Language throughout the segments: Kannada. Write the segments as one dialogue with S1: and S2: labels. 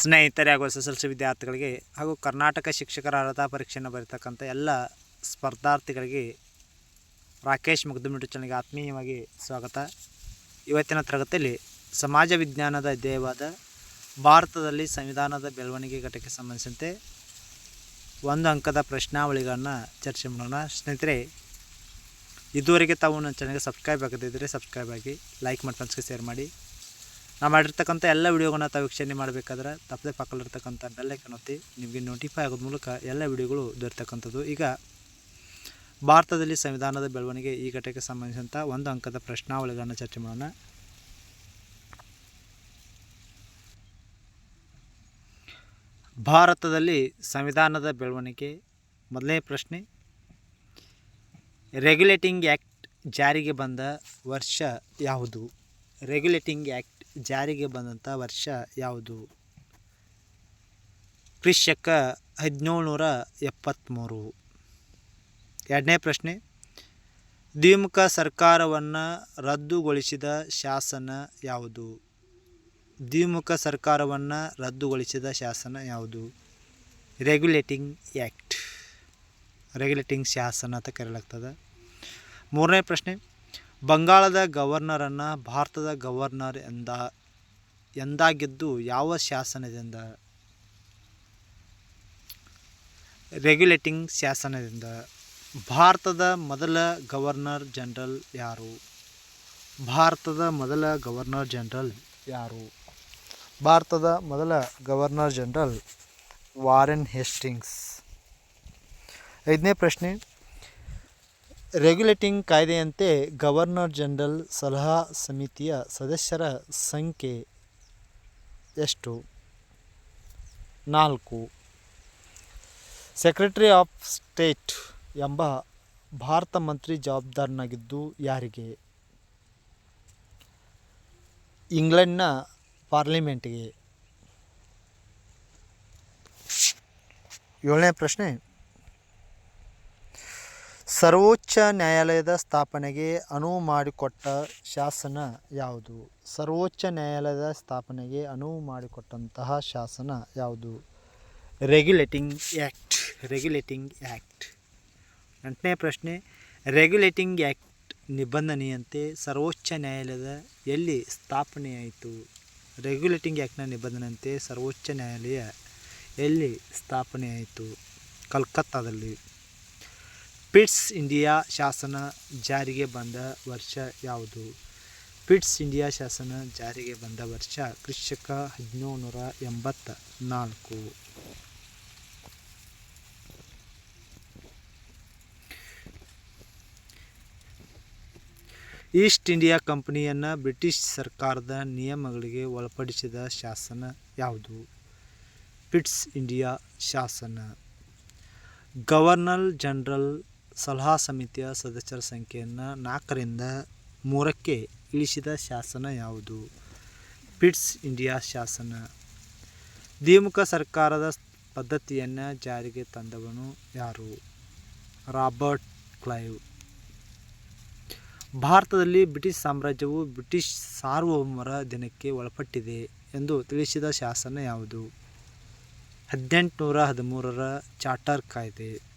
S1: ಸ್ನೇಹಿತರೆ ಹಾಗೂ ಎಸ್ ಎಸ್ ವಿದ್ಯಾರ್ಥಿಗಳಿಗೆ ಹಾಗೂ ಕರ್ನಾಟಕ ಶಿಕ್ಷಕರ ಅರ್ಹತಾ ಪರೀಕ್ಷೆಯನ್ನು ಬರೀತಕ್ಕಂಥ ಎಲ್ಲ ಸ್ಪರ್ಧಾರ್ಥಿಗಳಿಗೆ ರಾಕೇಶ್ ಮುಗ್ದುಮಿಟ್ಟು ಚಾನಲ್ಗೆ ಆತ್ಮೀಯವಾಗಿ ಸ್ವಾಗತ. ಇವತ್ತಿನ ತರಗತಿಯಲ್ಲಿ ಸಮಾಜ ವಿಜ್ಞಾನದ ಅಧ್ಯಾಯವಾದ ಭಾರತದಲ್ಲಿ ಸಂವಿಧಾನದ ಬೆಳವಣಿಗೆ ಘಟಕ್ಕೆ ಸಂಬಂಧಿಸಿದಂತೆ ಒಂದು ಅಂಕದ ಪ್ರಶ್ನಾವಳಿಗಳನ್ನು ಚರ್ಚೆ ಮಾಡೋಣ. ಸ್ನೇಹಿತರೆ, ಇದುವರೆಗೆ ತಾವು ನನ್ನ ಚಾನಲ್ಗೆ ಸಬ್ಸ್ಕ್ರೈಬ್ ಆಗದಿದ್ದರೆ ಸಬ್ಸ್ಕ್ರೈಬ್ ಆಗಿ, ಲೈಕ್ ಮಾಡಿ ಫ್ರೆಂಡ್ಸ್ಗೆ ಶೇರ್ ಮಾಡಿ. ನಾವು ಮಾಡಿರ್ತಕ್ಕಂಥ ಎಲ್ಲ ವಿಡಿಯೋಗಳನ್ನ ತಾವು ವೀಕ್ಷಣೆ ಮಾಡಬೇಕಾದ್ರೆ ತಪ್ಪದೆ ಪಕ್ಕದಲ್ಲಿರ್ತಕ್ಕಂಥ ಬೆಲ್ಲೈಕನ್ ಒತ್ತಿ ನಿಮಗೆ ನೋಟಿಫೈ ಆಗೋದ ಮೂಲಕ ಎಲ್ಲ ವಿಡಿಯೋಗಳು ದೊರೆತಕ್ಕಂಥದ್ದು. ಈಗ ಭಾರತದಲ್ಲಿ ಸಂವಿಧಾನದ ಬೆಳವಣಿಗೆ ಈ ಘಟಕ್ಕೆ ಸಂಬಂಧಿಸಿದಂಥ ಒಂದು ಅಂಕದ ಪ್ರಶ್ನಾವಳಿಗಳನ್ನು ಚರ್ಚೆ ಮಾಡೋಣ. ಭಾರತದಲ್ಲಿ ಸಂವಿಧಾನದ ಬೆಳವಣಿಗೆ ಮೊದಲನೇ ಪ್ರಶ್ನೆ. ರೆಗ್ಯುಲೇಟಿಂಗ್ ಆ್ಯಕ್ಟ್ ಜಾರಿಗೆ ಬಂದ ವರ್ಷ ಯಾವುದು? ರೆಗ್ಯುಲೇಟಿಂಗ್ ಆ್ಯಕ್ಟ್ ಜಾರಿಗೆ ಬಂದಂಥ ವರ್ಷ ಯಾವುದು? ಕ್ರಿಶಕ ಹದಿನೇಳುನೂರ ಎಪ್ಪತ್ತ್ಮೂರು ಎರಡನೇ ಪ್ರಶ್ನೆ. ದ್ವಿಮುಖ ಸರ್ಕಾರವನ್ನು ರದ್ದುಗೊಳಿಸಿದ ಶಾಸನ ಯಾವುದು? ದ್ವಿಮುಖ ಸರ್ಕಾರವನ್ನು ರದ್ದುಗೊಳಿಸಿದ ಶಾಸನ ಯಾವುದು? ರೆಗ್ಯುಲೇಟಿಂಗ್ ಆ್ಯಕ್ಟ್ ರೆಗ್ಯುಲೇಟಿಂಗ್ ಶಾಸನ ಅಂತ ಕರೆಯಲಾಗ್ತದೆ. ಮೂರನೇ ಪ್ರಶ್ನೆ. ಬಂಗಾಳದ ಗವರ್ನರನ್ನು ಭಾರತದ ಗವರ್ನರ್ ಎಂದ ಎಂದಾಗಿದ್ದು ಯಾವ ಶಾಸನದಿಂದ? ರೆಗ್ಯುಲೇಟಿಂಗ್ ಶಾಸನದಿಂದ. ಭಾರತದ ಮೊದಲ ಗವರ್ನರ್ ಜನರಲ್ ಯಾರು? ಭಾರತದ ಮೊದಲ ಗವರ್ನರ್ ಜನರಲ್ ಯಾರು? ಭಾರತದ ಮೊದಲ ಗವರ್ನರ್ ಜನರಲ್ ವಾರೆನ್ ಹೆಸ್ಟಿಂಗ್ಸ್. ಐದನೇ ಪ್ರಶ್ನೆ. ರೆಗ್ಯುಲೇಟಿಂಗ್ ಕಾಯ್ದೆಯಂತೆ ಗವರ್ನರ್ ಜನರಲ್ ಸಲಹಾ ಸಮಿತಿಯ ಸದಸ್ಯರ ಸಂಖ್ಯೆ ಎಷ್ಟು ನಾಲ್ಕು. ಸೆಕ್ರೆಟರಿ ಆಫ್ ಸ್ಟೇಟ್ ಎಂಬ ಭಾರತ ಮಂತ್ರಿ ಜವಾಬ್ದಾರನಾಗಿದ್ದು ಯಾರಿಗೆ? ಇಂಗ್ಲೆಂಡ್ನ ಪಾರ್ಲಿಮೆಂಟ್ಗೆ. ಏಳನೇ ಪ್ರಶ್ನೆ. ಸರ್ವೋಚ್ಚ ನ್ಯಾಯಾಲಯದ ಸ್ಥಾಪನೆಗೆ ಅನುವು ಮಾಡಿಕೊಟ್ಟ ಶಾಸನ ಯಾವುದು? ಸರ್ವೋಚ್ಚ ನ್ಯಾಯಾಲಯದ ಸ್ಥಾಪನೆಗೆ ಅನುವು ಮಾಡಿಕೊಟ್ಟಂತಹ ಶಾಸನ ಯಾವುದು? ರೆಗ್ಯುಲೇಟಿಂಗ್ ಆ್ಯಕ್ಟ್ ರೆಗ್ಯುಲೇಟಿಂಗ್ ಆ್ಯಕ್ಟ್ ಎಂಟನೇ ಪ್ರಶ್ನೆ, ರೆಗ್ಯುಲೇಟಿಂಗ್ ಆ್ಯಕ್ಟ್ ನಿಬಂಧನೆಯಂತೆ ಸರ್ವೋಚ್ಚ ನ್ಯಾಯಾಲಯದ ಎಲ್ಲಿ ಸ್ಥಾಪನೆಯಾಯಿತು? ರೆಗ್ಯುಲೇಟಿಂಗ್ ಆ್ಯಕ್ಟ್ನ ನಿಬಂಧನೆಯಂತೆ ಸರ್ವೋಚ್ಚ ನ್ಯಾಯಾಲಯ ಎಲ್ಲಿ ಸ್ಥಾಪನೆಯಾಯಿತು? ಕಲ್ಕತ್ತಾದಲ್ಲಿ. ಪಿಟ್ಸ್ ಇಂಡಿಯಾ ಶಾಸನ ಜಾರಿಗೆ ಬಂದ ವರ್ಷ ಯಾವುದು? ಪಿಟ್ಸ್ ಇಂಡಿಯಾ ಶಾಸನ ಜಾರಿಗೆ ಬಂದ ವರ್ಷ ಕ್ರಿಶಕ ಹದಿನೇಳುನೂರ ಎಂಬತ್ತ ನಾಲ್ಕು ಈಸ್ಟ್ ಇಂಡಿಯಾ ಕಂಪನಿಯನ್ನು ಬ್ರಿಟಿಷ್ ಸರ್ಕಾರದ ನಿಯಮಗಳಿಗೆ ಒಳಪಡಿಸಿದ ಶಾಸನ ಯಾವುದು? ಪಿಟ್ಸ್ ಇಂಡಿಯಾ ಶಾಸನ ಗವರ್ನರ್ ಜನರಲ್ ಸಲಹಾ ಸಮಿತಿಯ ಸದಸ್ಯರ ಸಂಖ್ಯೆಯನ್ನು ನಾಲ್ಕರಿಂದ ಮೂರಕ್ಕೆ ಇಳಿಸಿದ ಶಾಸನ ಯಾವುದು? ಪಿಟ್ಸ್ ಇಂಡಿಯಾ ಶಾಸನ. ದ್ವಿಮುಖ ಸರ್ಕಾರದ ಪದ್ಧತಿಯನ್ನು ಜಾರಿಗೆ ತಂದವನು ಯಾರು? Robert Clive. ಭಾರತದಲ್ಲಿ ಬ್ರಿಟಿಷ್ ಸಾಮ್ರಾಜ್ಯವು ಬ್ರಿಟಿಷ್ ಸಾರ್ವಭೌಮರ ದಿನಕ್ಕೆ ಒಳಪಟ್ಟಿದೆ ಎಂದು ತಿಳಿಸಿದ ಶಾಸನ ಯಾವುದು? ಹದಿನೆಂಟುನೂರ ಹದಿಮೂರರ ಚಾರ್ಟರ್ ಕಾಯ್ದೆ.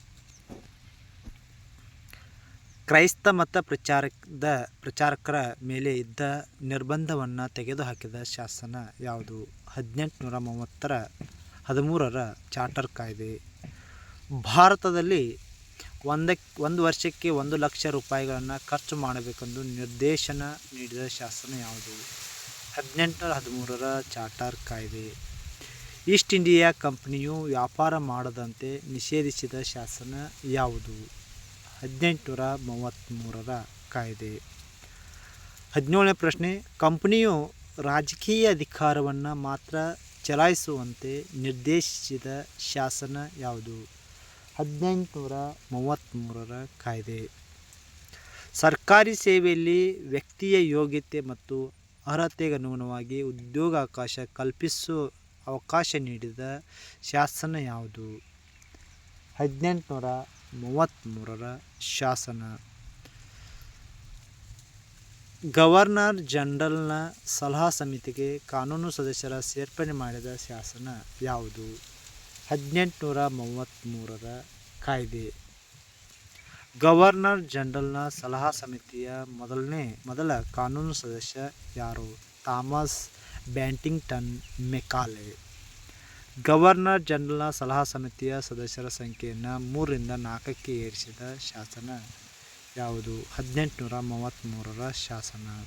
S1: ಕ್ರೈಸ್ತ ಮತ ಪ್ರಚಾರದ ಪ್ರಚಾರಕರ ಮೇಲೆ ಇದ್ದ ನಿರ್ಬಂಧವನ್ನು ತೆಗೆದುಹಾಕಿದ ಶಾಸನ ಯಾವುದು? ಹದಿನೆಂಟುನೂರ ಮೂವತ್ತರ ಹದಿಮೂರರ ಚಾರ್ಟರ್ ಕಾಯ್ದೆ. ಭಾರತದಲ್ಲಿ ಒಂದಕ್ಕೆ ಒಂದು ವರ್ಷಕ್ಕೆ ಒಂದು ಲಕ್ಷ ರೂಪಾಯಿಗಳನ್ನು ಖರ್ಚು ಮಾಡಬೇಕೆಂದು ನಿರ್ದೇಶನ ನೀಡಿದ ಶಾಸನ ಯಾವುದು? ಹದಿನೆಂಟುನೂರ ಹದಿಮೂರರ ಚಾರ್ಟರ್ ಕಾಯ್ದೆ. ಈಸ್ಟ್ ಇಂಡಿಯಾ ಕಂಪನಿಯು ವ್ಯಾಪಾರ ಮಾಡದಂತೆ ನಿಷೇಧಿಸಿದ ಶಾಸನ ಯಾವುದು? ಹದಿನೆಂಟುನೂರ ಮೂವತ್ತ್ಮೂರರ ಕಾಯ್ದೆ. ಹದಿನೇಳನೇ ಪ್ರಶ್ನೆ, ಕಂಪನಿಯು ರಾಜಕೀಯ ಅಧಿಕಾರವನ್ನು ಮಾತ್ರ ಚಲಾಯಿಸುವಂತೆ ನಿರ್ದೇಶಿಸಿದ ಶಾಸನ ಯಾವುದು? ಹದಿನೆಂಟುನೂರ ಮೂವತ್ತ್ಮೂರರ ಕಾಯ್ದೆ. ಸರ್ಕಾರಿ ಸೇವೆಯಲ್ಲಿ ವ್ಯಕ್ತಿಯ ಯೋಗ್ಯತೆ ಮತ್ತು ಅರ್ಹತೆಗೆ ಅನುಗುಣವಾಗಿ ಉದ್ಯೋಗಾವಕಾಶ ಕಲ್ಪಿಸುವ ಅವಕಾಶ ನೀಡಿದ ಶಾಸನ ಯಾವುದು? ಹದಿನೆಂಟುನೂರ ಮೂವತ್ತ್ಮೂರರ ಶಾಸನ. ಗವರ್ನರ್ ಜನರಲ್ನ ಸಲಹಾ ಸಮಿತಿಗೆ ಕಾನೂನು ಸದಸ್ಯರ ಸೇರ್ಪಡೆ ಮಾಡಿದ ಶಾಸನ ಯಾವುದು? ಹದಿನೆಂಟುನೂರ ಮೂವತ್ತ್ಮೂರರ ಕಾಯ್ದೆ. ಗವರ್ನರ್ ಜನರಲ್ನ ಸಲಹಾ ಸಮಿತಿಯ ಮೊದಲನೇ, ಮೊದಲ ಕಾನೂನು ಸದಸ್ಯ ಯಾರು? Thomas Babington Macaulay. ಗವರ್ನರ್ ಜನರಲ್ನ ಸಲಹಾ ಸಮಿತಿಯ ಸದಸ್ಯರ ಸಂಖ್ಯೆಯನ್ನು ಮೂರರಿಂದ ನಾಲ್ಕಕ್ಕೆ ಏರಿಸಿದ ಶಾಸನ ಯಾವುದು? ಹದಿನೆಂಟುನೂರ ಮೂವತ್ತ್ಮೂರರ ಶಾಸನ.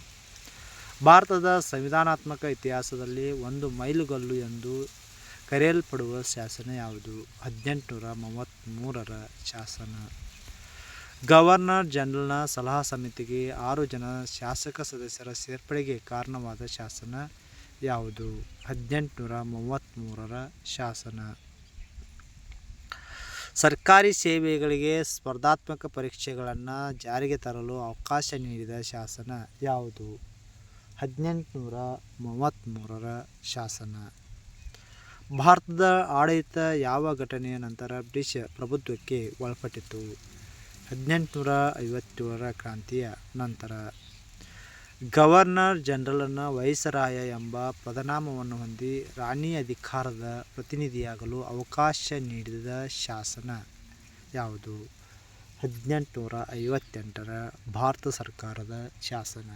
S1: ಭಾರತದ ಸಂವಿಧಾನಾತ್ಮಕ ಇತಿಹಾಸದಲ್ಲಿ ಒಂದು ಮೈಲುಗಲ್ಲು ಎಂದು ಕರೆಯಲ್ಪಡುವ ಶಾಸನ ಯಾವುದು? ಹದಿನೆಂಟುನೂರ ಮೂವತ್ತ್ಮೂರರ ಶಾಸನ. ಗವರ್ನರ್ ಜನರಲ್ನ ಸಲಹಾ ಸಮಿತಿಗೆ ಆರು ಜನ ಶಾಸಕ ಸದಸ್ಯರ ಸೇರ್ಪಡೆಗೆ ಕಾರಣವಾದ ಶಾಸನ ಯಾವುದು? ಹದಿನೆಂಟುನೂರ ಮೂವತ್ತ್ಮೂರರ ಶಾಸನ. ಸರ್ಕಾರಿ ಸೇವೆಗಳಿಗೆ ಸ್ಪರ್ಧಾತ್ಮಕ ಪರೀಕ್ಷೆಗಳನ್ನು ಜಾರಿಗೆ ತರಲು ಅವಕಾಶ ನೀಡಿದ ಶಾಸನ ಯಾವುದು? ಹದಿನೆಂಟುನೂರ ಮೂವತ್ತ್ಮೂರರ ಶಾಸನ. ಭಾರತದ ಆಡಳಿತ ಯಾವ ಘಟನೆಯ ನಂತರ ಬ್ರಿಟಿಷ್ ಪ್ರಭುತ್ವಕ್ಕೆ ಒಳಪಟ್ಟಿತು? ಹದಿನೆಂಟುನೂರ ಐವತ್ತೇಳರ ಕ್ರಾಂತಿಯ ನಂತರ. ಗವರ್ನರ್ ಜನರಲನ್ನು ವೈಸರಾಯ ಎಂಬ ಪದನಾಮವನ್ನು ಹೊಂದಿ ರಾಣಿ ಅಧಿಕಾರದ ಪ್ರತಿನಿಧಿಯಾಗಲು ಅವಕಾಶ ನೀಡಿದ ಶಾಸನ ಯಾವುದು? ಹದಿನೆಂಟುನೂರ ಐವತ್ತೆಂಟರ ಭಾರತ ಸರ್ಕಾರದ ಶಾಸನ.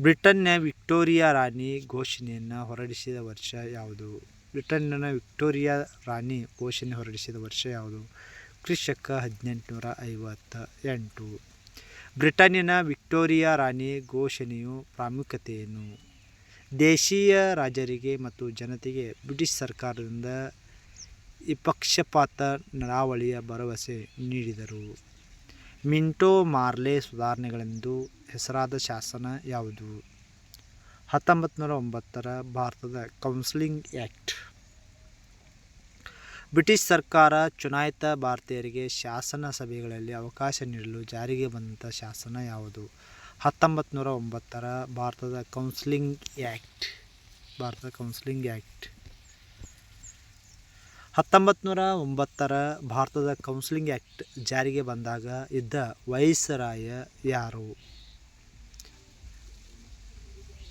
S1: ಬ್ರಿಟನ್ನ ವಿಕ್ಟೋರಿಯಾ ರಾಣಿ ಘೋಷಣೆಯನ್ನು ಹೊರಡಿಸಿದ ವರ್ಷ ಯಾವುದು? ಬ್ರಿಟನ್ನ ವಿಕ್ಟೋರಿಯಾ ರಾಣಿ ಘೋಷಣೆ ಹೊರಡಿಸಿದ ವರ್ಷ ಯಾವುದು? ಕ್ರಿಶಕ ಹದಿನೆಂಟುನೂರ ಐವತ್ತ ಎಂಟು ಬ್ರಿಟನ್ನಿನ ವಿಕ್ಟೋರಿಯಾ ರಾಣಿ ಘೋಷಣೆಯು ಪ್ರಾಮುಖ್ಯತೆಯನ್ನು ದೇಶೀಯ ರಾಜರಿಗೆ ಮತ್ತು ಜನತೆಗೆ ಬ್ರಿಟಿಷ್ ಸರ್ಕಾರದಿಂದ ವಿಪಕ್ಷಪಾತ ನಡಾವಳಿಯ ಭರವಸೆ ನೀಡಿದರು. ಮಿಂಟೋ ಮಾರ್ಲೆ ಸುಧಾರಣೆಗಳೆಂದು ಹೆಸರಾದ ಶಾಸನ ಯಾವುದು? ಹತ್ತೊಂಬತ್ತು ನೂರ ಒಂಬತ್ತರ ಭಾರತದ ಕೌನ್ಸಿಲಿಂಗ್ ಆ್ಯಕ್ಟ್. ಬ್ರಿಟಿಷ್ ಸರ್ಕಾರ ಚುನಾಯಿತ ಭಾರತೀಯರಿಗೆ ಶಾಸನ ಸಭೆಗಳಲ್ಲಿ ಅವಕಾಶ ನೀಡಲು ಜಾರಿಗೆ ಬಂದಂಥ ಶಾಸನ ಯಾವುದು? ಹತ್ತೊಂಬತ್ತು ನೂರ ಒಂಬತ್ತರ ಭಾರತದ ಕೌನ್ಸಿಲಿಂಗ್ ಆ್ಯಕ್ಟ್ ಭಾರತದ ಕೌನ್ಸಿಲಿಂಗ್ ಆ್ಯಕ್ಟ್ ಹತ್ತೊಂಬತ್ತು ನೂರ ಒಂಬತ್ತರ ಭಾರತದ ಕೌನ್ಸಿಲಿಂಗ್ ಆ್ಯಕ್ಟ್ ಜಾರಿಗೆ ಬಂದಾಗ ಇದ್ದ ವೈಸರಾಯ ಯಾರು?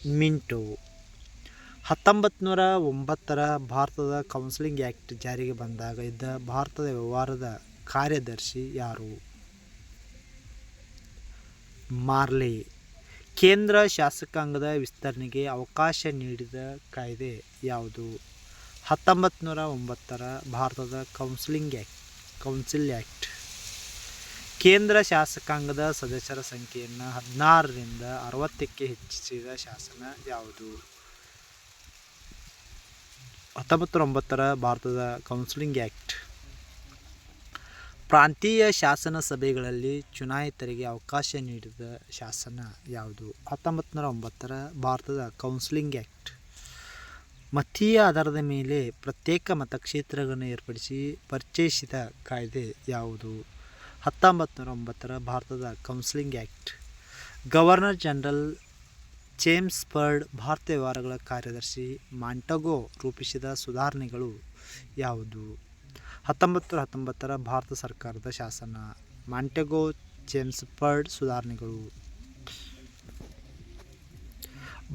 S1: ಮಿಂಟೋ. ಹತ್ತೊಂಬತ್ತು ನೂರ ಒಂಬತ್ತರ ಭಾರತದ ಕೌನ್ಸಿಲಿಂಗ್ ಆ್ಯಕ್ಟ್ ಜಾರಿಗೆ ಬಂದಾಗ ಇದ್ದ ಭಾರತದ ವ್ಯವಹಾರದ ಕಾರ್ಯದರ್ಶಿ ಯಾರು? ಮಾರ್ಲೆ. ಕೇಂದ್ರ ಶಾಸಕಾಂಗದ ವಿಸ್ತರಣೆಗೆ ಅವಕಾಶ ನೀಡಿದ ಕಾಯ್ದೆ ಯಾವುದು? ಹತ್ತೊಂಬತ್ತು ನೂರ ಒಂಬತ್ತರ ಭಾರತದ ಕೌನ್ಸಿಲಿಂಗ್ ಆ್ಯಕ್ಟ್ ಕೌನ್ಸಿಲ್ ಆ್ಯಕ್ಟ್ ಕೇಂದ್ರ ಶಾಸಕಾಂಗದ ಸದಸ್ಯರ ಸಂಖ್ಯೆಯನ್ನು ಹದಿನಾರರಿಂದ ಅರವತ್ತಕ್ಕೆ ಹೆಚ್ಚಿಸಿದ ಶಾಸನ ಯಾವುದು? ಹತ್ತೊಂಬತ್ತು ಒಂಬತ್ತರ ಭಾರತದ ಕೌನ್ಸಿಲಿಂಗ್ ಆ್ಯಕ್ಟ್ ಪ್ರಾಂತೀಯ ಶಾಸನ ಸಭೆಗಳಲ್ಲಿ ಚುನಾಯಿತರಿಗೆ ಅವಕಾಶ ನೀಡಿದ ಶಾಸನ ಯಾವುದು? ಹತ್ತೊಂಬತ್ತು ನೂರ ಒಂಬತ್ತರ ಭಾರತದ ಕೌನ್ಸಿಲಿಂಗ್ ಆ್ಯಕ್ಟ್ ಮತೀಯ ಆಧಾರದ ಮೇಲೆ ಪ್ರತ್ಯೇಕ ಮತಕ್ಷೇತ್ರಗಳನ್ನು ಏರ್ಪಡಿಸಿ ಪರಿಚಯಿಸಿದ ಕಾಯ್ದೆ ಯಾವುದು? ಹತ್ತೊಂಬತ್ತು ನೂರ ಒಂಬತ್ತರ ಭಾರತದ counselling act governor general James Bird Bharat ವ್ಯವಹಾರಗಳ ಕಾರ್ಯದರ್ಶಿ ಮಾಂಟಗೋ ರೂಪಿಸಿದ ಸುಧಾರಣೆಗಳು ಯಾವುದು? ಹತ್ತೊಂಬತ್ತು ಹತ್ತೊಂಬತ್ತರ ಭಾರತ ಸರ್ಕಾರದ ಶಾಸನ. ಮಾಂಟೆಗೋ, ಜೇಮ್ಸ್ ಬರ್ಡ್ ಸುಧಾರಣೆಗಳು.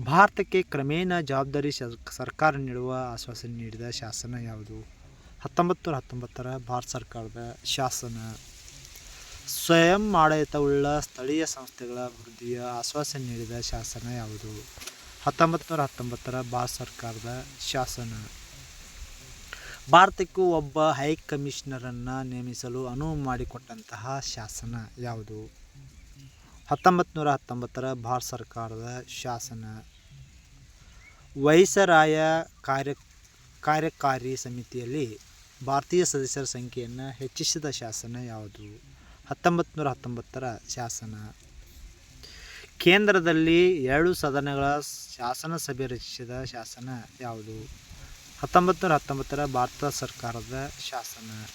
S1: ಭಾರತಕ್ಕೆ ಕ್ರಮೇಣ ಜವಾಬ್ದಾರಿ ಸರ್ಕಾರ ನೀಡುವ ಆಶ್ವಾಸನೆ ನೀಡಿದ ಶಾಸನ ಯಾವುದು? ಹತ್ತೊಂಬತ್ತು ಹತ್ತೊಂಬತ್ತರ ಭಾರತ ಸರ್ಕಾರದ ಶಾಸನ. ಸ್ವಯಂ ಆಡಳಿತವುಳ್ಳ ಸ್ಥಳೀಯ ಸಂಸ್ಥೆಗಳ ಅಭಿವೃದ್ಧಿಯ ಆಶ್ವಾಸನೆ ನೀಡಿದ ಶಾಸನ ಯಾವುದು? ಹತ್ತೊಂಬತ್ತು ನೂರ ಹತ್ತೊಂಬತ್ತರ ಭಾರತ ಸರ್ಕಾರದ ಶಾಸನ. ಭಾರತಕ್ಕೂ ಒಬ್ಬ ಹೈ ಕಮಿಷನರನ್ನು ನೇಮಿಸಲು ಅನುವು ಮಾಡಿಕೊಟ್ಟಂತಹ ಶಾಸನ ಯಾವುದು? ಹತ್ತೊಂಬತ್ತು ನೂರ ಹತ್ತೊಂಬತ್ತರ ಭಾರತ ಸರ್ಕಾರದ ಶಾಸನ. ವೈಸರಾಯ ಕಾರ್ಯ, ಕಾರ್ಯಕಾರಿ ಸಮಿತಿಯಲ್ಲಿ ಭಾರತೀಯ ಸದಸ್ಯರ ಸಂಖ್ಯೆಯನ್ನು ಹೆಚ್ಚಿಸಿದ ಶಾಸನ ಯಾವುದು? ಹತ್ತೊಂಬತ್ತು ನೂರ ಹತ್ತೊಂಬತ್ತರ ಶಾಸನ. ಕೇಂದ್ರದಲ್ಲಿ ಎರಡು ಸದನಗಳ ಶಾಸನ ಸಭೆ ರಚಿಸಿದ ಶಾಸನ ಯಾವುದು? ಹತ್ತೊಂಬತ್ತು ನೂರ ಹತ್ತೊಂಬತ್ತರ ಭಾರತ ಸರ್ಕಾರದ ಶಾಸನ.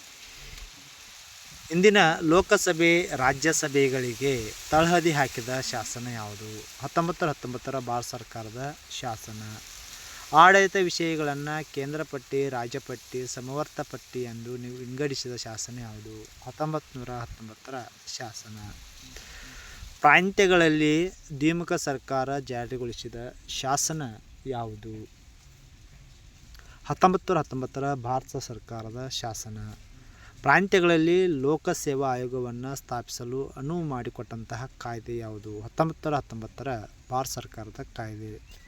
S1: ಇಂದಿನ ಲೋಕಸಭೆ, ರಾಜ್ಯಸಭೆಗಳಿಗೆ ತಳಹದಿ ಹಾಕಿದ ಶಾಸನ ಯಾವುದು? ಹತ್ತೊಂಬತ್ತು ನೂರ ಹತ್ತೊಂಬತ್ತರ ಭಾರತ ಸರ್ಕಾರದ ಶಾಸನ. ಆಡಳಿತ ವಿಷಯಗಳನ್ನು ಕೇಂದ್ರ ಪಟ್ಟಿ ರಾಜ್ಯ ಪಟ್ಟಿ ಸಮವರ್ತ ಪಟ್ಟಿ ಎಂದು ನೀವು ವಿಂಗಡಿಸಿದ ಶಾಸನ ಯಾವುದು? ಹತ್ತೊಂಬತ್ತು ನೂರ ಹತ್ತೊಂಬತ್ತರ ಶಾಸನ. ಪ್ರಾಂತ್ಯಗಳಲ್ಲಿ ದ್ವಿಮುಖ ಸರ್ಕಾರ ಜಾರಿಗೊಳಿಸಿದ ಶಾಸನ ಯಾವುದು? ಹತ್ತೊಂಬತ್ತು ನೂರ ಹತ್ತೊಂಬತ್ತರ ಭಾರತ ಸರ್ಕಾರದ ಶಾಸನ. ಪ್ರಾಂತ್ಯಗಳಲ್ಲಿ ಲೋಕಸೇವಾ ಆಯೋಗವನ್ನು ಸ್ಥಾಪಿಸಲು ಅನುವು ಮಾಡಿಕೊಟ್ಟಂತಹ ಕಾಯ್ದೆ ಯಾವುದು? ಹತ್ತೊಂಬತ್ತು ನೂರ ಹತ್ತೊಂಬತ್ತರ ಭಾರತ ಸರ್ಕಾರದ ಕಾಯ್ದೆ.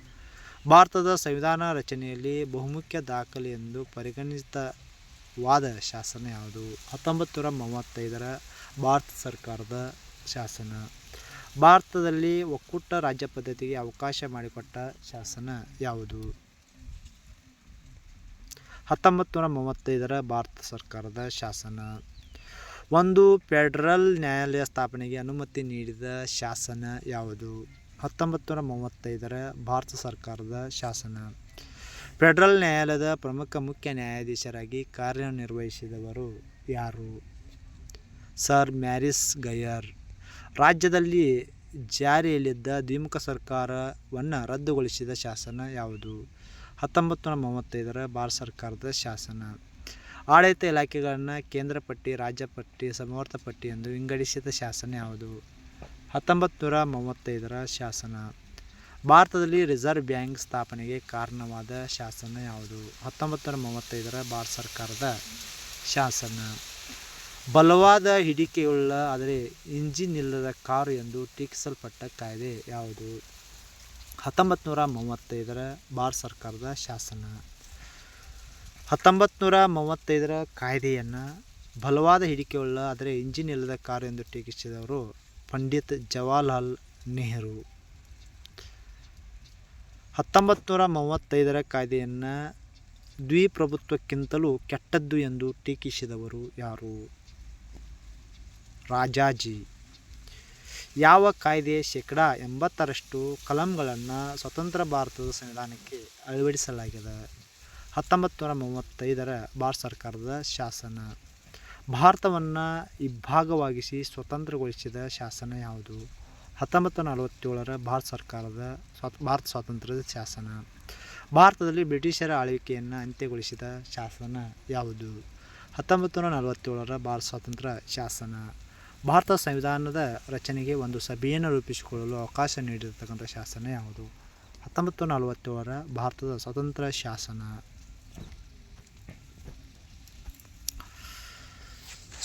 S1: ಭಾರತದ ಸಂವಿಧಾನ ರಚನೆಯಲ್ಲಿ ಬಹುಮುಖ್ಯ ದಾಖಲೆ ಎಂದು ಪರಿಗಣಿತವಾದ ಶಾಸನ ಯಾವುದು? ಹತ್ತೊಂಬತ್ತು ನೂರ ಮೂವತ್ತೈದರ ಭಾರತ ಸರ್ಕಾರದ ಶಾಸನ. ಭಾರತದಲ್ಲಿ ಒಕ್ಕೂಟ ರಾಜ್ಯ ಪದ್ಧತಿಗೆ ಅವಕಾಶ ಮಾಡಿಕೊಟ್ಟ ಶಾಸನ ಯಾವುದು? ಹತ್ತೊಂಬತ್ತು ನೂರ ಮೂವತ್ತೈದರ ಭಾರತ ಸರ್ಕಾರದ ಶಾಸನ. ಒಂದು ಫೆಡರಲ್ ನ್ಯಾಯಾಲಯ ಸ್ಥಾಪನೆಗೆ ಅನುಮತಿ ನೀಡಿದ ಶಾಸನ ಯಾವುದು? ಹತ್ತೊಂಬತ್ತು ನೂರ ಮೂವತ್ತೈದರ ಭಾರತ ಸರ್ಕಾರದ ಶಾಸನ. ಫೆಡರಲ್ ನ್ಯಾಯಾಲಯದ ಪ್ರಮುಖ ಮುಖ್ಯ ನ್ಯಾಯಾಧೀಶರಾಗಿ ಕಾರ್ಯನಿರ್ವಹಿಸಿದವರು ಯಾರು? Sir Maurice Gwyer. ರಾಜ್ಯದಲ್ಲಿ ಜಾರಿಯಲ್ಲಿದ್ದ ದ್ವಿಮುಖ ಸರ್ಕಾರವನ್ನು ರದ್ದುಗೊಳಿಸಿದ ಶಾಸನ ಯಾವುದು? ಹತ್ತೊಂಬತ್ತು ನೂರ ಮೂವತ್ತೈದರ ಭಾರತ ಸರ್ಕಾರದ ಶಾಸನ. ಆಡಳಿತ ಇಲಾಖೆಗಳನ್ನು ಕೇಂದ್ರ ಪಟ್ಟಿ, ರಾಜ್ಯ ಪಟ್ಟಿ, ಸಮರ್ಥ ಪಟ್ಟಿ ಎಂದು ವಿಂಗಡಿಸಿದ ಶಾಸನ ಯಾವುದು? ಹತ್ತೊಂಬತ್ತು ನೂರ ಮೂವತ್ತೈದರ ಶಾಸನ. ಭಾರತದಲ್ಲಿ ರಿಸರ್ವ್ ಬ್ಯಾಂಕ್ ಸ್ಥಾಪನೆಗೆ ಕಾರಣವಾದ ಶಾಸನ ಯಾವುದು? ಹತ್ತೊಂಬತ್ತು ನೂರ ಮೂವತ್ತೈದರ ಭಾರತ ಸರ್ಕಾರದ ಶಾಸನ. ಬಲವಾದ ಹಿಡಿಕೆಯುಳ್ಳ, ಆದರೆ ಇಂಜಿನ್ ಇಲ್ಲದ ಕಾರು ಎಂದು ಟೀಕಿಸಲ್ಪಟ್ಟ ಕಾಯ್ದೆ ಯಾವುದು? ಹತ್ತೊಂಬತ್ತು ನೂರ ಮೂವತ್ತೈದರ ಭಾರತ ಸರ್ಕಾರದ ಶಾಸನ. ಹತ್ತೊಂಬತ್ತು ನೂರ ಮೂವತ್ತೈದರ ಕಾಯ್ದೆಯನ್ನು ಬಲವಾದ ಹಿಡಿಕೆಯುಳ್ಳ, ಆದರೆ ಇಂಜಿನ್ ಇಲ್ಲದ ಕಾರು ಎಂದು ಟೀಕಿಸಿದವರು ಪಂಡಿತ್ ಜವಾಹರ್ಲಾಲ್ ನೆಹರು. ಹತ್ತೊಂಬತ್ತು ನೂರ ಮೂವತ್ತೈದರ ಕಾಯ್ದೆಯನ್ನು ದ್ವಿಪ್ರಭುತ್ವಕ್ಕಿಂತಲೂ ಕೆಟ್ಟದ್ದು ಎಂದು ಟೀಕಿಸಿದವರು ಯಾರು? ರಾಜಾಜಿ. ಯಾವ ಕಾಯ್ದೆ ಶೇಕಡ ಎಂಬತ್ತರಷ್ಟು ಕಲಂಗಳನ್ನು ಸ್ವತಂತ್ರ ಭಾರತದ ಸಂವಿಧಾನಕ್ಕೆ ಅಳವಡಿಸಲಾಗಿದೆ? ಹತ್ತೊಂಬತ್ತು ನೂರ ಮೂವತ್ತೈದರ ಭಾರತ ಸರ್ಕಾರದ ಶಾಸನ. ಭಾರತವನ್ನು ಇಬ್ಭಾಗವಾಗಿಸಿ ಸ್ವತಂತ್ರಗೊಳಿಸಿದ ಶಾಸನ ಯಾವುದು? ಹತ್ತೊಂಬತ್ತು ನಲವತ್ತೇಳರ ಭಾರತ ಸರ್ಕಾರದ ಸ್ವಾತ ಭಾರತ ಸ್ವಾತಂತ್ರ್ಯದ ಶಾಸನ. ಭಾರತದಲ್ಲಿ ಬ್ರಿಟಿಷರ ಆಳ್ವಿಕೆಯನ್ನು ಅಂತ್ಯಗೊಳಿಸಿದ ಶಾಸನ ಯಾವುದು? ಹತ್ತೊಂಬತ್ತು ನೂರ ನಲವತ್ತೇಳರ ಭಾರತ ಸ್ವಾತಂತ್ರ್ಯ ಶಾಸನ. ಭಾರತ ಸಂವಿಧಾನದ ರಚನೆಗೆ ಒಂದು ಸಭೆಯನ್ನು ರೂಪಿಸಿಕೊಳ್ಳಲು ಅವಕಾಶ ನೀಡಿರತಕ್ಕಂಥ ಶಾಸನ ಯಾವುದು? ಹತ್ತೊಂಬತ್ತು ನಲವತ್ತೇಳರ ಭಾರತದ ಸ್ವತಂತ್ರ ಶಾಸನ.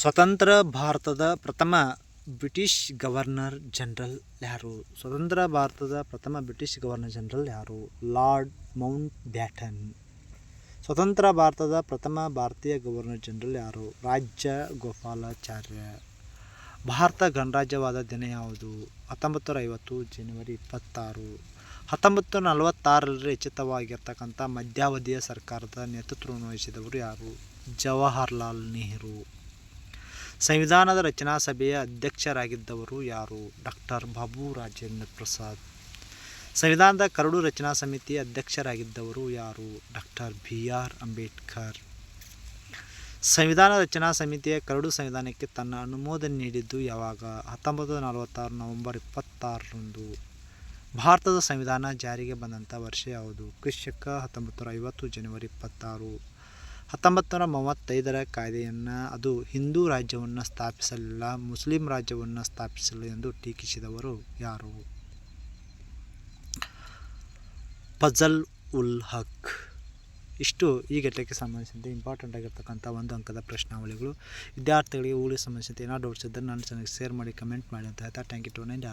S1: ಸ್ವತಂತ್ರ ಭಾರತದ ಪ್ರಥಮ ಬ್ರಿಟಿಷ್ ಗವರ್ನರ್ ಜನರಲ್ ಯಾರು? ಸ್ವತಂತ್ರ ಭಾರತದ ಪ್ರಥಮ ಬ್ರಿಟಿಷ್ ಗವರ್ನರ್ ಜನರಲ್ ಯಾರು? ಲಾರ್ಡ್ ಮೌಂಟ್ ಬ್ಯಾಟನ್ ಸ್ವತಂತ್ರ ಭಾರತದ ಪ್ರಥಮ ಭಾರತೀಯ ಗವರ್ನರ್ ಜನರಲ್ ಯಾರು? ರಾಜ್ಯ ಗೋಪಾಲಾಚಾರ್ಯ. ಭಾರತ ಗಣರಾಜ್ಯವಾದ ದಿನ ಯಾವುದು? ಹತ್ತೊಂಬತ್ತು ಐವತ್ತು ಜನವರಿ ಇಪ್ಪತ್ತಾರು. ಹತ್ತೊಂಬತ್ತು ನಲವತ್ತಾರರಲ್ಲಿ ರಚಿತವಾಗಿರ್ತಕ್ಕಂಥ ಮಧ್ಯಾವಧಿಯ ಸರ್ಕಾರದ ನೇತೃತ್ವವನ್ನು ವಹಿಸಿದವರು ಯಾರು? ಜವಾಹರ್ಲಾಲ್ ನೆಹರು. ಸಂವಿಧಾನದ ರಚನಾ ಸಭೆಯ ಅಧ್ಯಕ್ಷರಾಗಿದ್ದವರು ಯಾರು? ಡಾಕ್ಟರ್ ಬಾಬು ರಾಜೇಂದ್ರ ಪ್ರಸಾದ್. ಸಂವಿಧಾನದ ಕರಡು ರಚನಾ ಸಮಿತಿ ಅಧ್ಯಕ್ಷರಾಗಿದ್ದವರು ಯಾರು? Doctor B R Ambedkar. ಸಂವಿಧಾನ ರಚನಾ ಸಮಿತಿಯ ಕರಡು ಸಂವಿಧಾನಕ್ಕೆ ತನ್ನ ಅನುಮೋದನೆ ನೀಡಿದ್ದು ಯಾವಾಗ? ಹತ್ತೊಂಬತ್ತು ನಲವತ್ತಾರು ನವೆಂಬರ್ ಇಪ್ಪತ್ತಾರರಂದು. ಭಾರತದ ಸಂವಿಧಾನ ಜಾರಿಗೆ ಬಂದಂಥ ವರ್ಷ ಯಾವುದು? ಕ್ರಿಶಕ ಹತ್ತೊಂಬತ್ತು ನೂರ ಐವತ್ತು ಜನವರಿ ಇಪ್ಪತ್ತಾರು. ಹತ್ತೊಂಬತ್ತು ನೂರ ಮೂವತ್ತೈದರ ಕಾಯ್ದೆಯನ್ನು ಅದು ಹಿಂದೂ ರಾಜ್ಯವನ್ನು ಸ್ಥಾಪಿಸಲಿಲ್ಲ, ಮುಸ್ಲಿಂ ರಾಜ್ಯವನ್ನು ಸ್ಥಾಪಿಸಲಿಲ್ಲ ಎಂದು ಟೀಕಿಸಿದವರು ಯಾರು? ಫಜಲ್ ಉಲ್ ಹಕ್. ಇಷ್ಟು ಈ ಘಟನೆಗೆ ಸಂಬಂಧಿಸಿದಂತೆ ಇಂಪಾರ್ಟೆಂಟ್ ಆಗಿರ್ತಕ್ಕಂಥ ಒಂದು ಅಂಕದ ಪ್ರಶ್ನಾವಳಿಗಳು. ವಿದ್ಯಾರ್ಥಿಗಳಿಗೆ ಊಳಿಗೆ ಸಂಬಂಧಿಸಿದಂತೆ ಏನಾದರೂ ಡೌಟ್ಸ್ ಇದ್ದರೆ ನನ್ನ ಚೆನ್ನಾಗಿ ಶೇರ್ ಮಾಡಿ ಕಮೆಂಟ್ ಮಾಡಿ ಅಂತ ಹೇಳ್ತಾ ಥ್ಯಾಂಕ್ ಯು ಟು ನೈನ್